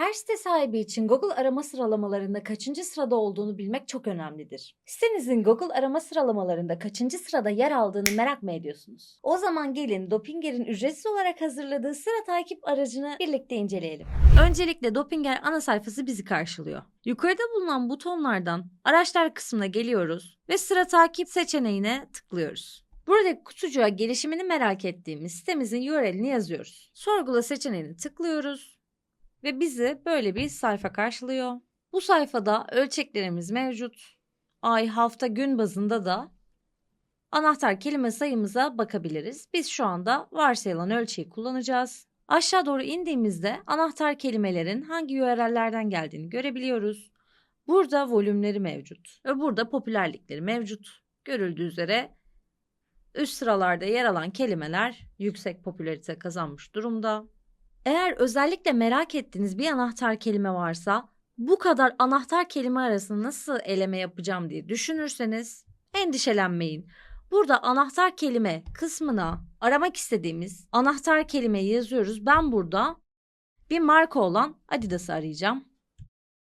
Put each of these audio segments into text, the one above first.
Her site sahibi için Google arama sıralamalarında kaçıncı sırada olduğunu bilmek çok önemlidir. Sitenizin Google arama sıralamalarında kaçıncı sırada yer aldığını merak mı ediyorsunuz? O zaman gelin Dopinger'in ücretsiz olarak hazırladığı sıra takip aracını birlikte inceleyelim. Öncelikle Dopinger ana sayfası bizi karşılıyor. Yukarıda bulunan butonlardan araçlar kısmına geliyoruz ve sıra takip seçeneğine tıklıyoruz. Buradaki kutucuğa gelişimini merak ettiğimiz sitemizin URL'ini yazıyoruz. Sorgula seçeneğini tıklıyoruz ve bizi böyle bir sayfa karşılıyor. Bu sayfada ölçeklerimiz mevcut. Ay, hafta, gün bazında da anahtar kelime sayımıza bakabiliriz. Biz şu anda varsayılan ölçeği kullanacağız. Aşağı doğru indiğimizde anahtar kelimelerin hangi URL'lerden geldiğini görebiliyoruz. Burada volümleri mevcut ve burada popülerlikleri mevcut. Görüldüğü üzere üst sıralarda yer alan kelimeler yüksek popülarite kazanmış durumda. Eğer özellikle merak ettiğiniz bir anahtar kelime varsa bu kadar anahtar kelime arasında nasıl eleme yapacağım diye düşünürseniz endişelenmeyin. Burada anahtar kelime kısmına aramak istediğimiz anahtar kelimeyi yazıyoruz. Ben burada bir marka olan Adidas'ı arayacağım.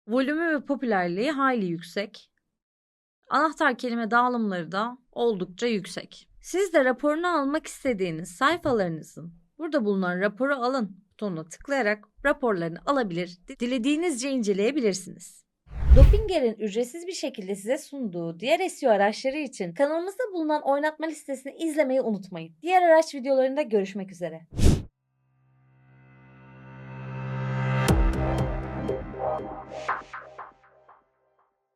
Volümü ve popülerliği hayli yüksek. Anahtar kelime dağılımları da oldukça yüksek. Siz de raporunu almak istediğiniz sayfalarınızın burada bulunan raporu alın butonuna tıklayarak raporlarını alabilir, dilediğinizce inceleyebilirsiniz. Dopinger'in ücretsiz bir şekilde size sunduğu diğer SEO araçları için kanalımızda bulunan oynatma listesini izlemeyi unutmayın. Diğer araç videolarında görüşmek üzere.